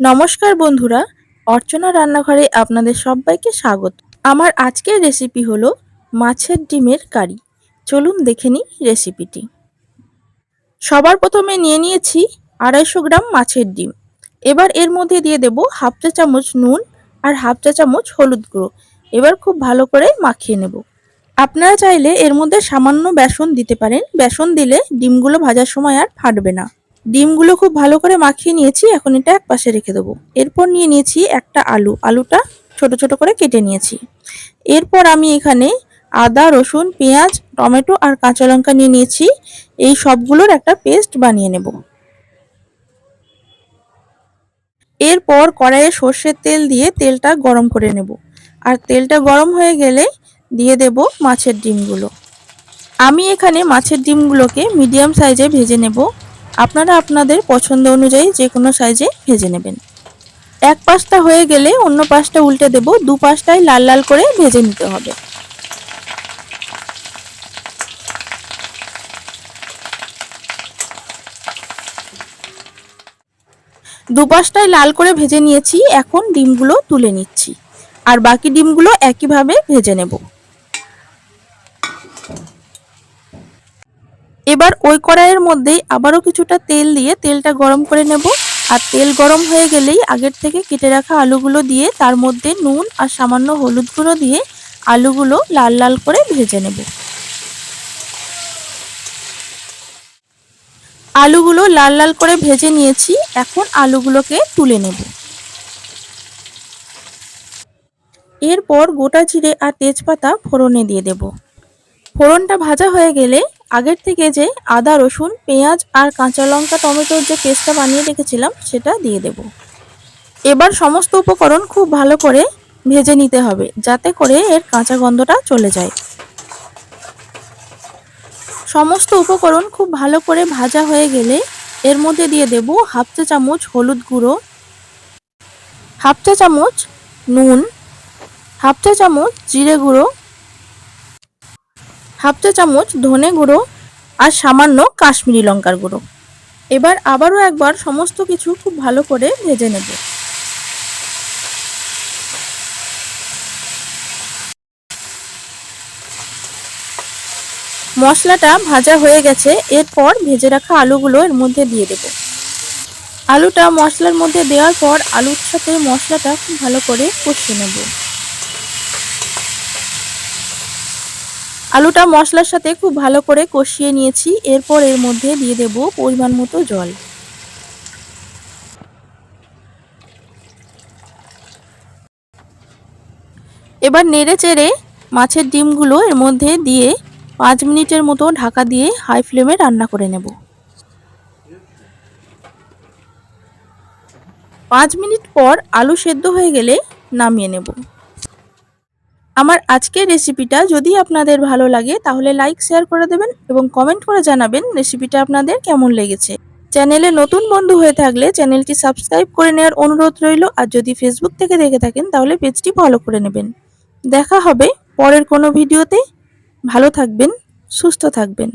নমস্কার বন্ধুরা, অর্চনা রান্নাঘরে আপনাদের সবাইকে স্বাগত। আমার আজকের রেসিপি হলো মাছের ডিমের কারি। চলুন দেখে নিই রেসিপিটি সবার প্রথমে নিয়ে নিয়েছি আড়াইশো গ্রাম মাছের ডিম। এবার এর মধ্যে দিয়ে দেব হাফ চা চামচ নুন আর হাফ চা চামচ হলুদ গুঁড়ো। এবার খুব ভালো করে মাখিয়ে নেব। আপনারা চাইলে এর মধ্যে সামান্য বেসন দিতে পারেন। বেসন দিলে ডিমগুলো ভাজার সময় আর ফাটবে না। ডিমগুলো খুব ভালো করে মাখিয়ে নিয়েছি, এখন এটা এক পাশে রেখে দেবো। এরপর নিয়ে নিয়েছি একটা আলু। আলুটা ছোট ছোট করে কেটে নিয়েছি। এরপর আমি এখানে আদা, রসুন, পেঁয়াজ, টমেটো আর কাঁচা লঙ্কা নিয়ে নিয়েছি। এই সবগুলোর একটা পেস্ট বানিয়ে নেব। এরপর কড়াইয়ে সর্ষের তেল দিয়ে তেলটা গরম করে নেব। আর তেলটা গরম হয়ে গেলে দিয়ে দেব মাছের ডিমগুলো। আমি এখানে মাছের ডিমগুলোকে মিডিয়াম সাইজে ভেজে নেব। আপনারা আপনাদের পছন্দ অনুযায়ী যে কোনো সাইজে ভেজে নেবেন। এক পাশটা হয়ে গেলে অন্য পাশটা উল্টে দেব, দু পাশটাই লাল লাল করে ভেজে নিতে হবে। দুপাশটাই লাল করে ভেজে নিয়েছি, এখন ডিমগুলো তুলে নিচ্ছি। আর বাকি ডিমগুলো একইভাবে ভেজে নেব। এবার ওই কড়াইয়ের মধ্যেই আবারও কিছুটা তেল দিয়ে তেলটা গরম করে নেব। আর তেল গরম হয়ে গেলেই আগের থেকে কেটে রাখা আলুগুলো দিয়ে তার মধ্যে নুন আর সামান্য হলুদ গুঁড়ো দিয়ে আলুগুলো লাল লাল করে ভেজে নেব। আলুগুলো লাল লাল করে ভেজে নিয়েছি। এখন আলুগুলোকে তুলে নেব। এরপর গোটা জিরে আর তেজপাতা ফোড়নে দিয়ে দেব। ফোড়নটা ভাজা হয়ে গেলে আগের থেকে যে আদা, রসুন, পেঁয়াজ আর কাঁচা লঙ্কা, টমেটোর যে পেস্টটা বানিয়ে রেখেছিলাম, সেটা দিয়ে দেব। এবার সমস্ত উপকরণ খুব ভালো করে ভেজে নিতে হবে, যাতে করে এর কাঁচা গন্ধটা চলে যায়। সমস্ত উপকরণ খুব ভালো করে ভাজা হয়ে গেলে এর মধ্যে দিয়ে দেব হাফ চা চামচ হলুদ গুঁড়ো, হাফ চা চামচ নুন, হাফ চা চামচ জিরে গুঁড়ো হাফ চা চামচ ধনে গুঁড়ো আর সামান্য কাশ্মীরি লঙ্কার গুঁড়ো। এবার আবারও একবার সমস্ত কিছু খুব ভালো করে ভেজে নেব। মশলাটা ভাজা হয়ে গেছে, এরপর ভেজে রাখা আলুগুলো এর মধ্যে দিয়ে দেব। আলুটা মশলার মধ্যে দেওয়ার পর আলুর সাথে মশলাটা খুব ভালো করে কষিয়ে নেব। আলুটা মশলার সাথে খুব ভালো করে কষিয়ে নিয়েছি। এরপর এর মধ্যে দিয়ে দেব পরিমাণ মতো জল। এবার নেড়ে চেড়ে মাছের ডিমগুলো এর মধ্যে দিয়ে পাঁচ মিনিটের মতো ঢাকা দিয়ে হাই ফ্লেমে রান্না করে নেব। পাঁচ মিনিট পর আলু সেদ্ধ হয়ে গেলে নামিয়ে নেব। আমার আজকের রেসিপিটা যদি আপনাদের ভালো লাগে, তাহলে লাইক শেয়ার করে দেবেন এবং কমেন্ট করে জানাবেন রেসিপিটা আপনাদের কেমন লেগেছে। চ্যানেলে নতুন বন্ধু হয়ে থাকলে চ্যানেলটি সাবস্ক্রাইব করে নেওয়ার অনুরোধ রইল, আর যদি ফেসবুক থেকে দেখে থাকেন, তাহলে পেজটি ফলো করে নেবেন। দেখা হবে পরের কোনো ভিডিওতে ভালো থাকবেন, সুস্থ থাকবেন।